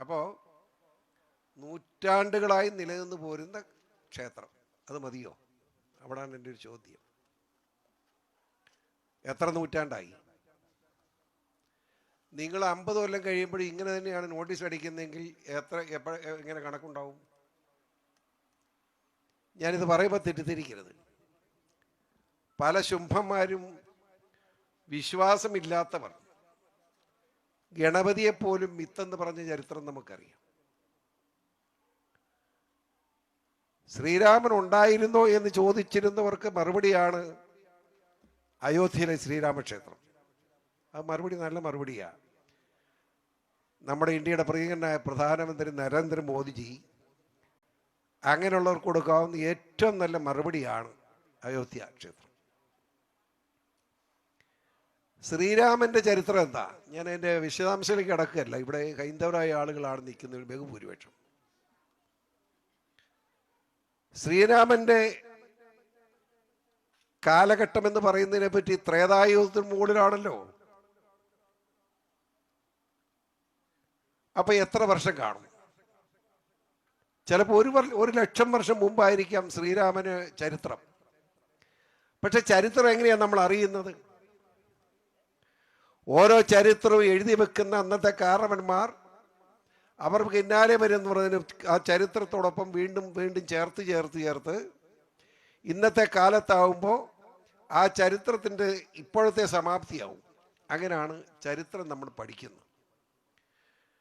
അപ്പോൾ നൂറ്റാണ്ടുകളായി നിലനിന്ന് പോരുന്ന ക്ഷേത്രം. അത് മതിയോ? അവിടാണ് എന്റെ ഒരു ചോദ്യം. എത്ര നൂറ്റാണ്ടായി? നിങ്ങൾ അമ്പത് കൊല്ലം കഴിയുമ്പോൾ ഇങ്ങനെ തന്നെയാണ് നോട്ടീസ് അടിക്കുന്നതെങ്കിൽ എത്ര എപ്പോഴ ഇങ്ങനെ കണക്കുണ്ടാവും? ഞാനിത് പറയുമ്പോൾ തെറ്റിദ്ധരിക്കരുത്. പല ശുംഭന്മാരും വിശ്വാസമില്ലാത്തവർ ഗണപതിയെപ്പോലും മിത്തെന്ന് പറഞ്ഞ ചരിത്രം നമുക്കറിയാം. ശ്രീരാമൻ ഉണ്ടായിരുന്നോ എന്ന് ചോദിച്ചിരുന്നവർക്ക് മറുപടിയാണ് അയോധ്യയിലെ ശ്രീരാമക്ഷേത്രം. അത് മറുപടി നല്ല മറുപടിയാണ് നമ്മുടെ ഇന്ത്യയുടെ പ്രിയങ്കനായ പ്രധാനമന്ത്രി നരേന്ദ്രമോദിജി അങ്ങനെയുള്ളവർക്ക് കൊടുക്കാവുന്ന ഏറ്റവും നല്ല മറുപടിയാണ് അയോധ്യ ക്ഷേത്രം. ശ്രീരാമന്റെ ചരിത്രം എന്താ? ഞാൻ എന്റെ വിശദാംശത്തിലേക്ക് കിടക്കുകയല്ല. ഇവിടെ ഹൈന്ദവരായ ആളുകളാണ് നിൽക്കുന്നത് ബഹുഭൂരിപക്ഷം. ശ്രീരാമന്റെ കാലഘട്ടം എന്ന് പറയുന്നതിനെ പറ്റി ത്രേതായുധത്തിന് മുകളിലാണല്ലോ. അപ്പൊ എത്ര വർഷം കാണും? ചിലപ്പോ ഒരു ഒരു ലക്ഷം വർഷം മുമ്പായിരിക്കാം ശ്രീരാമന് ചരിത്രം. പക്ഷെ ചരിത്രം എങ്ങനെയാണ് നമ്മൾ അറിയുന്നത്? ഓരോ ചരിത്രവും എഴുതി വെക്കുന്ന അന്നത്തെ കാരണവന്മാർ അവർ പിന്നാലെ വരുമെന്ന് പറഞ്ഞതിന് ആ ചരിത്രത്തോടൊപ്പം വീണ്ടും വീണ്ടും ചേർത്ത് ചേർത്ത് ചേർത്ത് ഇന്നത്തെ കാലത്താവുമ്പോൾ ആ ചരിത്രത്തിന്റെ ഇപ്പോഴത്തെ സമാപ്തിയാവും. അങ്ങനെയാണ് ചരിത്രം നമ്മൾ പഠിക്കുന്നത്.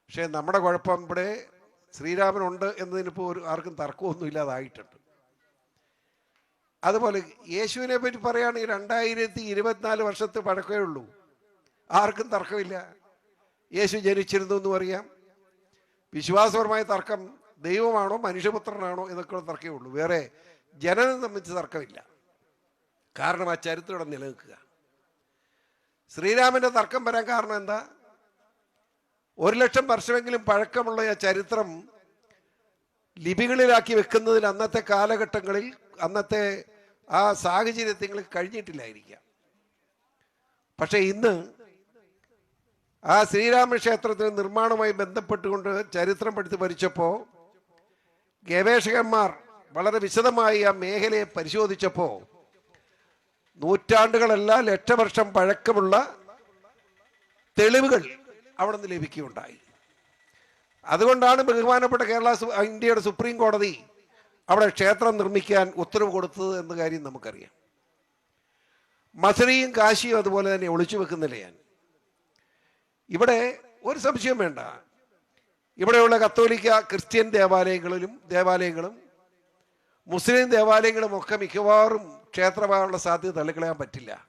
പക്ഷേ നമ്മുടെ കുഴപ്പം ഇവിടെ ശ്രീരാമനുണ്ട് എന്നതിനിപ്പോൾ ഒരു ആർക്കും തർക്കമൊന്നും ഇല്ലാതായിട്ടുണ്ട്. അതുപോലെ യേശുവിനെ പറ്റി പറയുകയാണെങ്കിൽ രണ്ടായിരത്തി ഇരുപത്തിനാല് വർഷത്തെ പഴക്കമേ ഉള്ളൂ. ആർക്കും തർക്കമില്ല. യേശു ജനിച്ചിരുന്നു എന്ന് അറിയാം. വിശ്വാസപരമായ തർക്കം ദൈവമാണോ മനുഷ്യപുത്രനാണോ എന്നൊക്കെയുള്ള തർക്കമേ ഉള്ളൂ. വേറെ ജനനം സംബന്ധിച്ച് തർക്കമില്ല. കാരണം ആ ചരിത്രം നിലനിൽക്കുക. ശ്രീരാമന്റെ തർക്കം വരാൻ കാരണം എന്താ? ഒരു ലക്ഷം വർഷമെങ്കിലും പഴക്കമുള്ള ആ ചരിത്രം ലിപികളിലാക്കി വെക്കുന്നതിൽ അന്നത്തെ കാലഘട്ടങ്ങളിൽ അന്നത്തെ ആ സാഹചര്യത്തിൽ കഴിഞ്ഞിട്ടില്ലായിരിക്കാം. പക്ഷെ ഇന്ന് ആ ശ്രീരാമക്ഷേത്രത്തിന് നിർമ്മാണവുമായി ബന്ധപ്പെട്ടുകൊണ്ട് ചരിത്രം പഠിച്ച് പഠിച്ചപ്പോൾ ഗവേഷകന്മാർ വളരെ വിശദമായി ആ മേഖലയെ പരിശോധിച്ചപ്പോൾ നൂറ്റാണ്ടുകളല്ല ലക്ഷവർഷം പഴക്കമുള്ള തെളിവുകൾ അവിടെ നിന്ന് ലഭിക്കുകയുണ്ടായി. അതുകൊണ്ടാണ് ബഹുമാനപ്പെട്ട കേരള ഇന്ത്യയുടെ സുപ്രീം കോടതി അവിടെ ക്ഷേത്രം നിർമ്മിക്കാൻ ഉത്തരവ് കൊടുത്തത് എന്ന കാര്യം നമുക്കറിയാം. മസറിയും കാശിയും അതുപോലെ തന്നെ ഒളിച്ചു വെക്കുന്നില്ല ഞാൻ ഇവിടെ ഒരു സംശയം വേണ്ട. ഇവിടെയുള്ള കത്തോലിക്ക ക്രിസ്ത്യൻ ദേവാലയങ്ങളിലും ദേവാലയങ്ങളും മുസ്ലിം ദേവാലയങ്ങളും ഒക്കെ മിക്കവാറും ക്ഷേത്രമാകാനുള്ള സാധ്യത തള്ളിക്കളയാൻ പറ്റില്ല.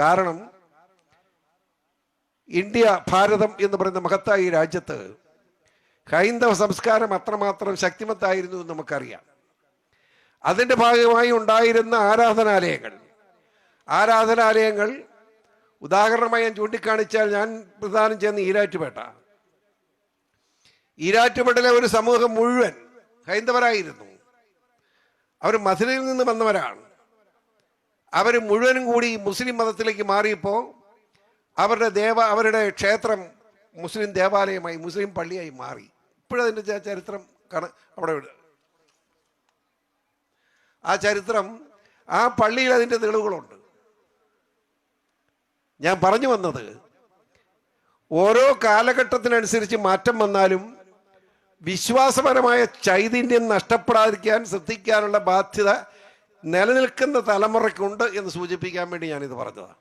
കാരണം ഇന്ത്യ ഭാരതം എന്ന് പറയുന്ന മഹത്തായ ഈ രാജ്യത്ത് ഹൈന്ദവ സംസ്കാരം അത്രമാത്രം ശക്തിമത്തായിരുന്നു എന്ന് നമുക്കറിയാം. അതിന്റെ ഭാഗമായി ഉണ്ടായിരുന്ന ആരാധനാലയങ്ങൾ. ആരാധനാലയങ്ങൾ ഉദാഹരണമായി ഞാൻ ചൂണ്ടിക്കാണിച്ചാൽ ഞാൻ പ്രധാനം ചെയ്യുന്ന ഈരാറ്റുപേട്ട ഈരാറ്റുപേട്ടയിലെ ഒരു സമൂഹം മുഴുവൻ ഹൈന്ദവരായിരുന്നു. അവർ മധുരയിൽ നിന്ന് വന്നവരാണ്. അവർ മുഴുവനും കൂടി മുസ്ലിം മതത്തിലേക്ക് മാറിയപ്പോൾ അവരുടെ ദേവ അവരുടെ ക്ഷേത്രം മുസ്ലിം ദേവാലയമായി മുസ്ലിം പള്ളിയായി മാറി. ഇപ്പോഴതിന്റെ ചരിത്രം കണ അവിടെ. ആ ചരിത്രം ആ പള്ളിയിൽ അതിന്റെ തെളിവുകളുണ്ട്. ഞാൻ പറഞ്ഞു വന്നത്. ഓരോ കാലഘട്ടത്തിനനുസരിച്ച് മാറ്റം വന്നാലും വിശ്വാസപരമായ ചൈതന്യം നഷ്ടപ്പെടാതിരിക്കാൻ ശ്രദ്ധിക്കാനുള്ള ബാധ്യത നിലനിൽക്കുന്ന തലമുറയ്ക്കുണ്ട് എന്ന് സൂചിപ്പിക്കാൻ വേണ്ടി ഞാനിത് പറഞ്ഞതാണ്.